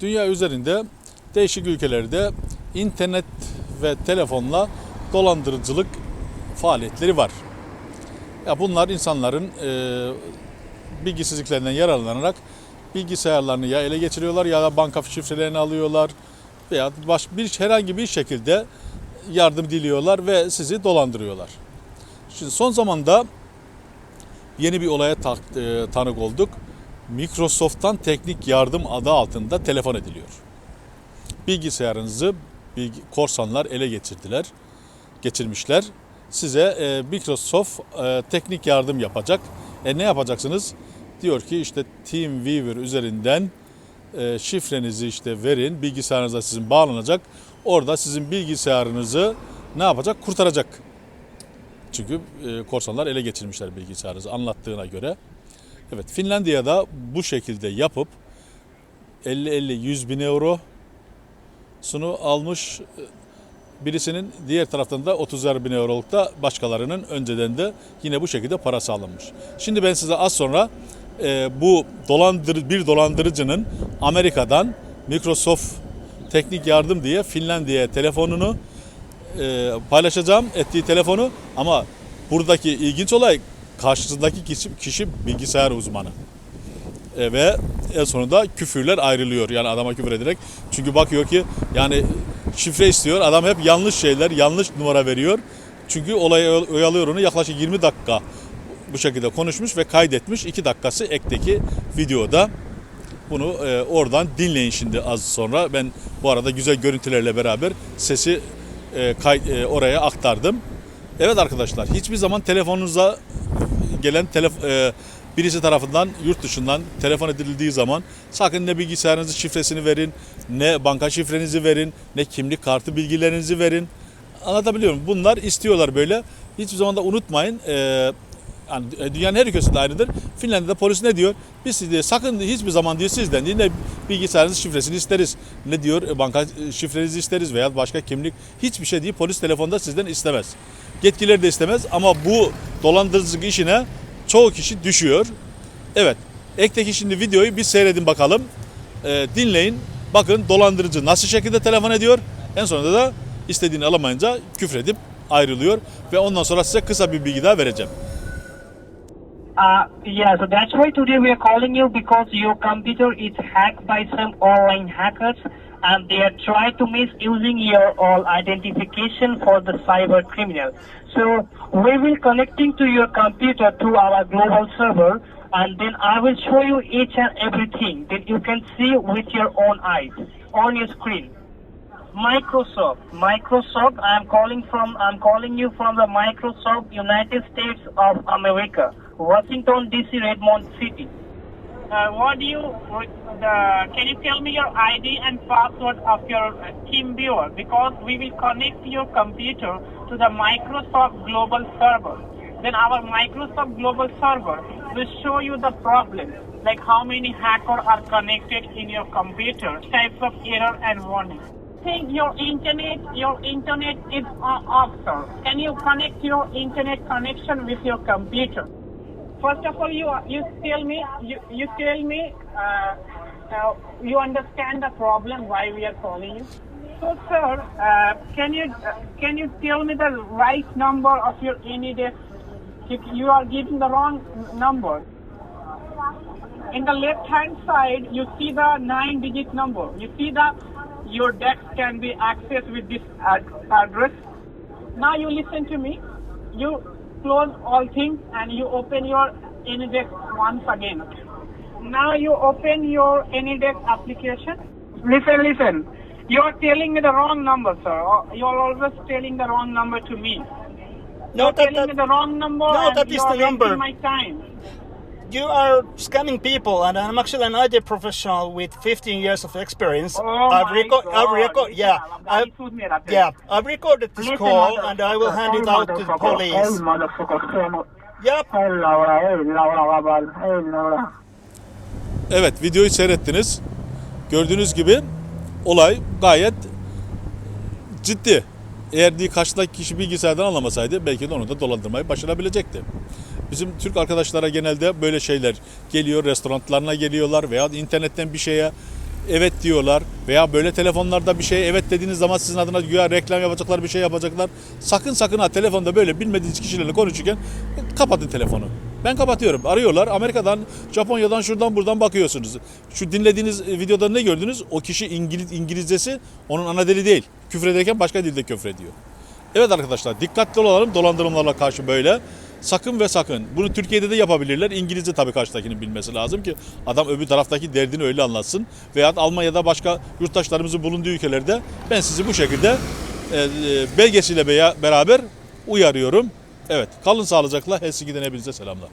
dünya üzerinde değişik ülkelerde internet ve telefonla dolandırıcılık faaliyetleri var. Ya bunlar insanların e, bilgisizliklerinden yararlanarak bilgisayarlarını ya ele geçiriyorlar ya da banka şifrelerini alıyorlar veya baş, bir herhangi bir şekilde yardım diliyorlar ve sizi dolandırıyorlar. Şimdi son zamanda yeni bir olaya tak- e, tanık olduk. Microsoft'tan teknik yardım adı altında telefon ediliyor. Bilgisayarınızı bilgi, korsanlar ele geçirdiler, geçirmişler. Size e, Microsoft e, teknik yardım yapacak. E ne yapacaksınız? Diyor ki işte TeamViewer üzerinden e, şifrenizi işte verin. Bilgisayarınıza sizin bağlanacak. Orada sizin bilgisayarınızı ne yapacak? Kurtaracak. Çünkü e, korsanlar ele geçirmişler bilgisayarınızı anlattığına göre. Evet Finlandiya'da bu şekilde yapıp 50-50-100 bin euro sunu almış birisinin diğer taraftan da 30'ar bin euroluk da başkalarının önceden de yine bu şekilde parası alınmış. Şimdi ben size az sonra e, bu dolandır bir dolandırıcının Amerika'dan Microsoft teknik yardım diye Finlandiya'ya telefonunu e, paylaşacağım ettiği telefonu ama buradaki ilginç olay karşısındaki kişi, kişi bilgisayar uzmanı. E, ve en sonunda küfürler ayrılıyor yani adama küfür ederek. Çünkü bakıyor ki yani şifre istiyor adam hep yanlış şeyler yanlış numara veriyor. Çünkü olay oyalıyor onu yaklaşık 20 dakika bu şekilde konuşmuş ve kaydetmiş. 2 dakikası ekteki videoda. Bunu e, oradan dinleyin şimdi az sonra. Ben bu arada güzel görüntülerle beraber sesi e, kay, e, oraya aktardım. Evet arkadaşlar hiçbir zaman telefonunuza gelen telef e, birisi tarafından yurt dışından telefon edildiği zaman sakın ne bilgisayarınızın şifresini verin, ne banka şifrenizi verin, ne kimlik kartı bilgilerinizi verin. Anlatabiliyor muyum? Bunlar istiyorlar böyle. Hiçbir zaman da unutmayın. E, yani dünyanın her ülkesinde aynıdır. Finlandiya'da polis ne diyor? Biz siz diye sakın hiçbir zaman diyor sizden diye ne bilgisayarınızın şifresini isteriz. Ne diyor? E, Banka şifrenizi isteriz veya başka kimlik. Hiçbir şey değil. Polis telefonda sizden istemez. Yetkileri de istemez ama bu dolandırıcılık işine çoğu kişi düşüyor. Evet. Ekteki şimdi videoyu bir seyredin bakalım. E, dinleyin. Bakın dolandırıcı nasıl şekilde telefon ediyor. En sonunda da istediğini alamayınca küfredip ayrılıyor. Ve ondan sonra size kısa bir bilgi daha vereceğim. Uh, yeah, so that's why today we are calling you because your computer is hacked by some online hackers and they are trying to misusing your all identification for the cyber criminal. So we will connecting to your computer to our global server and then I will show you each and everything that you can see with your own eyes on your screen. Microsoft. Microsoft. I'm calling from. I'm calling you from the Microsoft United States of America, Washington D.C. Redmond City. Uh, what do you, the, can you tell me your ID and password of your uh, team viewer? Because we will connect your computer to the Microsoft Global Server. Then our Microsoft Global Server will show you the problem, like how many hackers are connected in your computer, types of error and warning. Think your internet, your internet is off, sir. Can you connect your internet connection with your computer? First of all, you you tell me you, you tell me uh, uh, you understand the problem why we are calling you. So, sir, uh, can you uh, can you tell me the right number of your? If you are giving the wrong number. In the left hand side, you see the nine digit number. You see that your desk can be accessed with this ad- address. Now you listen to me. You close all things and you open your AnyDesk once again. Now you open your AnyDesk application. Listen, listen. You are telling me the wrong number, sir. Oh, you are always telling the wrong number to me. No, You're that, telling that, me the wrong number No, and that you is are the number. wasting my time. you are scamming people, and I'm actually an IT professional with 15 years of experience. Oh I've recorded, I've recorded, yeah, I've, yeah, I've recorded this call, and I will hand it out to the police. Yep. Evet, videoyu seyrettiniz. Gördüğünüz gibi olay gayet ciddi. Eğer diye karşıdaki kişi bilgisayardan anlamasaydı belki de onu da dolandırmayı başarabilecekti. Bizim Türk arkadaşlara genelde böyle şeyler geliyor, restoranlarına geliyorlar veya internetten bir şeye evet diyorlar veya böyle telefonlarda bir şey evet dediğiniz zaman sizin adına güya reklam yapacaklar bir şey yapacaklar. Sakın sakın ha telefonda böyle bilmediğiniz kişilerle konuşurken kapatın telefonu. Ben kapatıyorum. Arıyorlar. Amerika'dan, Japonya'dan, şuradan buradan bakıyorsunuz. Şu dinlediğiniz videoda ne gördünüz? O kişi İngiliz İngilizcesi onun ana dili değil. Küfrederken başka dilde küfrediyor. Evet arkadaşlar dikkatli olalım dolandırımlarla karşı böyle. Sakın ve sakın. Bunu Türkiye'de de yapabilirler. İngilizce tabii karşıdakinin bilmesi lazım ki adam öbür taraftaki derdini öyle anlatsın. Veya Almanya'da başka yurttaşlarımızın bulunduğu ülkelerde ben sizi bu şekilde e, e, belgesiyle beraber uyarıyorum. Evet kalın sağlıcakla Helsinki'den hepinize selamlar.